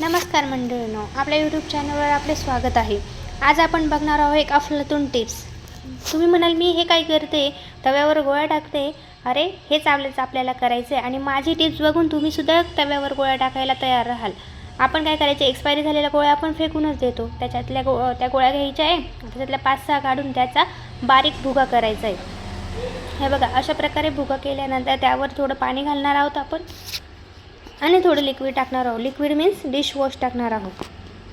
नमस्कार मंडळींनो आपल्या यूट्यूब चॅनलवर आपले स्वागत आहे. आज आपण बघणार आहोत एक अफलातून टिप्स तुम्ही म्हणाल मी हे काय करते? तव्यावर गोळ्या टाकते? अरे हेच आपल्याच आपल्याला करायचं आहे आणि माझी टिप्स बघून तुम्हीसुद्धा तव्यावर गोळ्या टाकायला तयार राहाल. आपण काय करायचे? एक्सपायरी झालेल्या गोळ्या आपण फेकूनच देतो. त्याच्यातल्या गो त्या गोळ्या घ्यायच्या आहे. त्याच्यातल्या पाच सहा काढून त्याचा बारीक भुगा करायचा आहे. हे बघा अशा प्रकारे भुगा केल्यानंतर त्यावर थोडं पाणी घालणार आहोत आपण. आणि थोडं लिक्विड टाकणार आहोत. लिक्विड मीन्स डिशवॉश टाकणार आहोत.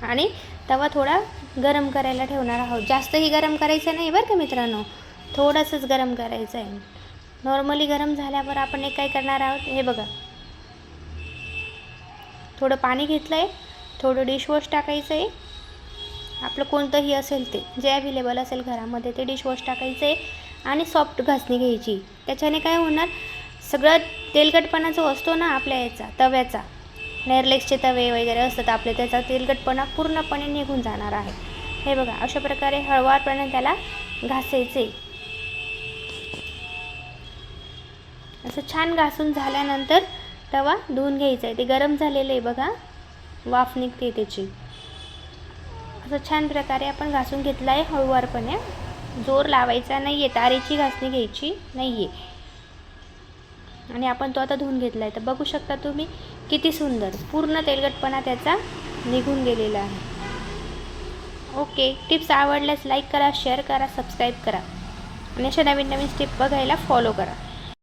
आणि तवा थोडा गरम करायला ठेवणार आहोत. जास्तही गरम करायचं नाही बरं का मित्रांनो? थोडंसंच गरम करायचं आहे. नॉर्मली गरम झाल्यावर आपण एक काय करणार आहोत? हे बघा. थोडं पाणी घेतलं आहे थोडं डिशवॉश टाकायचं आहे आपलं कोणतंही असेल ते जे अवेलेबल असेल घरामध्ये ते डिशवॉश टाकायचं आहे आणि सॉफ्ट घासणी घ्यायची. त्याच्याने काय होणार? सगळं तेलकटपणा जो असतो ना आपल्या याचा तव्याचा. नेरलेक्सचे तवे वगैरे असतात आपले त्याचा तेलकटपणा पूर्णपणे निघून जाणार आहे. हे बघा अशा प्रकारे हळवारपणे त्याला घासायचे. असं छान घासून झाल्यानंतर तवा धुवून घ्यायचा आहे. ते गरम झालेलं आहे बघा. वाफ निघते त्याची. असं छान प्रकारे आपण घासून घेतलं आहे हळूवारपणे. जोर लावायचा नाही आहे तारेची घासणी घ्यायची नाही आहे आणि आपण तो आता धुवून घेतला आहे तर बघू शकता तुम्ही किती सुंदर पूर्ण तेलकटपणा त्याचा निघून गेलेला आहे. ओके टिप्स आवडल्यास लाईक करा शेअर करा सबस्क्राईब करा. आणि अशा नवीन नवीन स्टेप बघायला फॉलो करा.